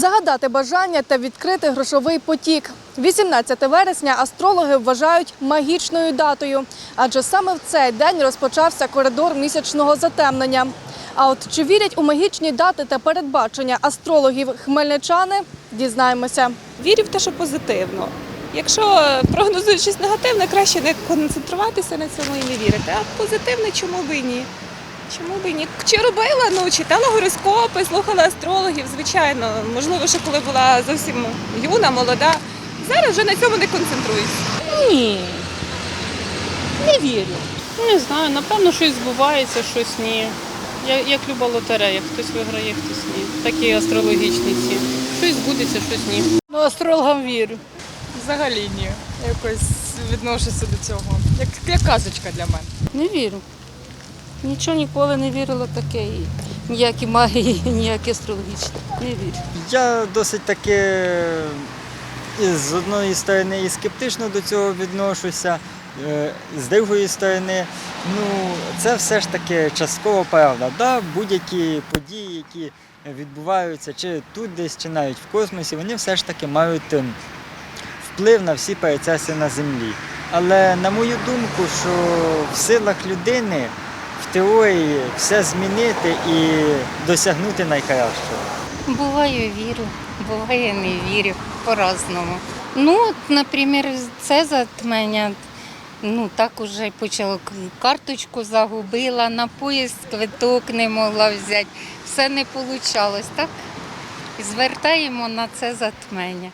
Загадати бажання та відкрити грошовий потік. 18 вересня астрологи вважають магічною датою, адже саме в цей день розпочався коридор місячного затемнення. А от чи вірять у магічні дати та передбачення астрологів хмельничани, дізнаємося. Вірю в те, що позитивно. Якщо прогнозують щось негативне, краще не концентруватися на цьому і не вірити. А позитивне чому би і ні? Чому би і ні? Чи робила? Ну, читала гороскопи, слухала астрологів, звичайно. Можливо, ще коли була зовсім юна, молода. Зараз вже на цьому не концентруюсь. Ні. Не вірю. Не знаю, напевно, щось збувається, щось ні. Я- Як люба лотерея, хтось виграє, хтось ні. Такі астрологічні ці. Щось збудеться, щось ні. Ну, астрологам вірю. Взагалі ні. Якось відношуся до цього. Як, як казочка для мене. Не вірю. Нічого ніколи не вірила таке. Ніякі магії, ніякі астрологічні. Не вірю. Я досить таки з одної сторони і скептично до цього відношуся, е, з другої сторони, ну це все ж таки частково правда. Да, будь-які події, які відбуваються чи тут десь, чи навіть в космосі, вони все ж таки мають ем, вплив на всі процеси на землі. Але на мою думку, що в силах людини теорії все змінити і досягнути найкращого. Буває вірю, буває не вірю по-разному. Ну, наприклад, це затмення. Ну, так уже почало карточку загубила, на поїзд квиток не могла взяти. Все не вийшло, так? Звертаємо на це затмення.